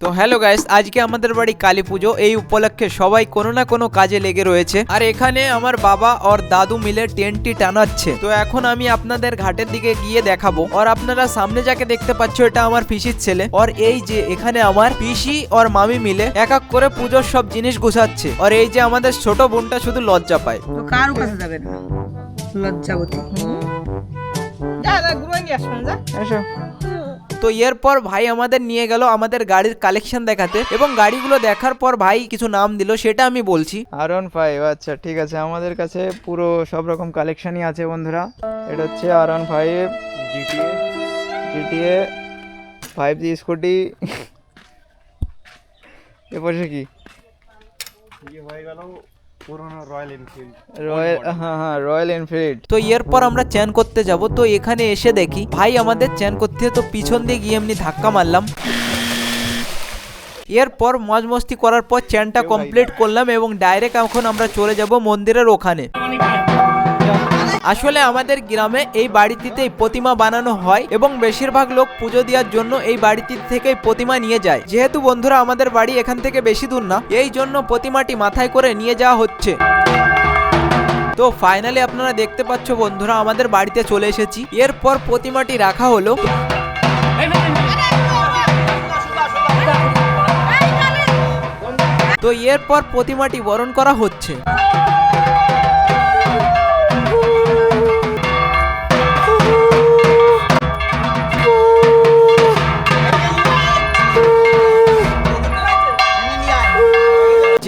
তো hello guys আজকে আমাদের বাড়ি কালী পুজো। এই উপলক্ষে সবাই কোনো না কোনো কাজে লেগে রয়েছে। আর এখানে আমার বাবা আর দাদু মিলে টেন্টটি টানাচ্ছে। তো এখন আমি আপনাদের ঘাটের দিকে গিয়ে দেখাবো। আর আপনারা সামনে যাকে দেখতে পাচ্ছ এটা আমার পিসির ছেলে। আর এই যে এখানে আমার পিসি আর মামি মিলে এক এক করে পুজোর সব জিনিস গুছাচ্ছে। আর এই যে আমাদের ছোট বোনটা শুধু লজ্জা পায়। তো কারও কাছে যাবে না। লজ্জাবতী। যা ঘুরে নিয়ে আসবেন যা। তো এরপর ভাই আমাদের নিয়ে গেল আমাদের গাড়ির কালেকশন দেখাতে এবং গাড়িগুলো দেখার পর ভাই কিছু নাম দিল সেটা আমি বলছি। আর ওয়ান ফাইভ আচ্ছা ঠিক আছে। আমাদের কাছে পুরো সব রকম কালেকশনই আছে বন্ধুরা। এটা হচ্ছে R one five G T A G T A five G scooty এরপরে কি? রয়্যাল হ্যাঁ হ্যাঁ রয়্যাল এনফিল্ড তো এরপর আমরা চ্যান করতে যাব তো এখানে এসে দেখি। ভাই আমাদের চ্যান করতে তো পিছন দিয়ে গিয়ে এমনি ধাক্কা মারলাম। এরপর মজ মস্তি করার পর চ্যানটা কমপ্লিট করলাম এবং ডাইরেক্ট এখন আমরা চলে যাব মন্দিরের ওখানে। আসলে আমাদের গ্রামে এই বাড়িটিতেই প্রতিমা বানানো হয় এবং বেশিরভাগ লোক পুজো দেওয়ার জন্য এই বাড়িটি থেকেই প্রতিমা নিয়ে যায়। যেহেতু বন্ধুরা, আমাদের বাড়ি এখান থেকে বেশি দূর না, এই জন্য প্রতিমাটি মাথায় করে নিয়ে যাওয়া হচ্ছে। তো ফাইনালি আপনারা দেখতে পাচ্ছ বন্ধুরা, আমাদের বাড়িতে চলে এসেছি। এরপর প্রতিমাটি রাখা হলো। তো এরপর প্রতিমাটি বরণ করা হচ্ছে।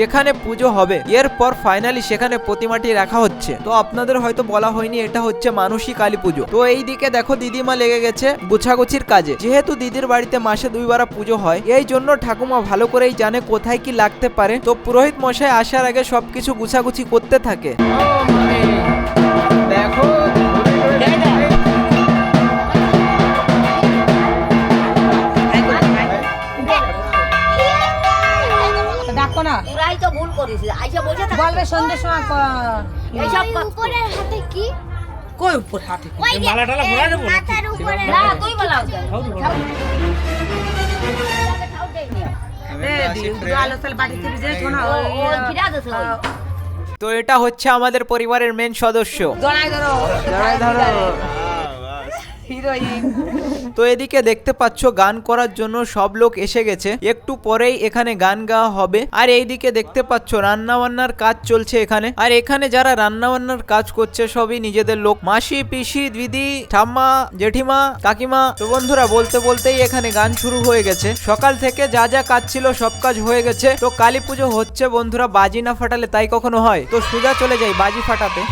যেখানে পুজো হবে, এরপর ফাইনালি সেখানে প্রতিমাটি রাখা হচ্ছে। তো আপনাদের হয়তো বলা হয়নি, এটা হচ্ছে মানসী কালী পুজো। তো এই দিকে দেখো দিদিমা লেগে গেছে গুছাগুছির কাজে। যেহেতু দিদির বাড়িতে মাসে দুইবার পুজো হয়, এই জন্য ঠাকুমা ভালো করেই জানে কোথায় কি লাগতে পারে। তো পুরোহিত মশাই আসার আগে সবকিছু গুছাগুছি করতে থাকে। ডাকো না। তোরাই তো ভুল করিস। আইসা বসে থাক। বলবে সময় এইসব উপরের হাতে কি? কই উপর হাতে যে মাথার উপরে না তুই। তো এটা হচ্ছে আমাদের পরিবারের মেন সদস্য। জড়াই ধরো। জড়াই ধরো। তো এদিকে দেখতে পাচ্ছ, গান করার জন্য সব লোক এসে গেছে। একটু পরেই এখানে গান গাওয়া হবে। আর এইদিকে দেখতে পাচ্ছ রান্না বান্নার কাজ চলছে এখানে। আর এখানে যারা রান্না বান্নার কাজ করছে, সবই নিজেদের লোক। মাসি, পিসি, দিদি, ঠাম্মা, জেঠিমা, কাকিমা, তো বন্ধুরা, বলতে বলতেই এখানে গান শুরু হয়ে গেছে। সকাল থেকে যা যা কাজ ছিল, সব কাজ হয়ে গেছে। তো কালী পুজো হচ্ছে, বন্ধুরা, বাজি না ফাটালে তাই কখনো হয়? তো সুজা চলে যাই বাজি ফাটাতে।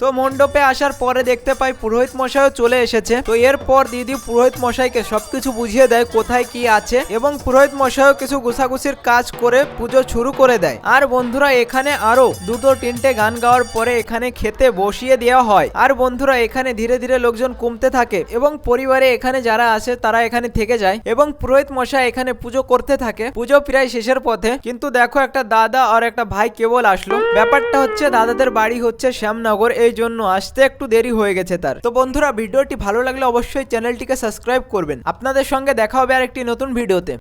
তো মণ্ডপে আসার পরে দেখতে পাই পুরোহিত মশাইও চলে এসেছে। তো এরপর দিদি পুরোহিত মশাইকে সবকিছু বুঝিয়ে দেয় কোথায় কি আছে এবং পুরোহিত মশাইও কিছু গুছাগুছির কাজ করে পুজো শুরু করে দেয়। আর বন্ধুরা, এখানে আরও দুটো তিনটে গান গাওয়ার পরে এখানে খেতে বসিয়ে দেওয়া হয়। আর বন্ধুরা, এখানে ধীরে ধীরে লোকজন কমতে থাকে এবং পরিবারে এখানে যারা আছে তারা এখানে থেকে যায় এবং পুরোহিত মশাই এখানে পুজো করতে থাকে। পুজো প্রায় শেষের পথে। কিন্তু দেখো একটা দাদা আর একটা ভাই কেবল আসলো। ব্যাপারটা হচ্ছে, দাদাদের বাড়ি হচ্ছে শ্যামনগর। এই জন্য আসতে একটু দেরি হয়ে গেছে তার। তো বন্ধুরা, ভিডিওটি ভালো লাগলে অবশ্যই চ্যানেলটিকে সাবস্ক্রাইব করবেন। আপনাদের সঙ্গে দেখা হবে আর একটি নতুন ভিডিওতে।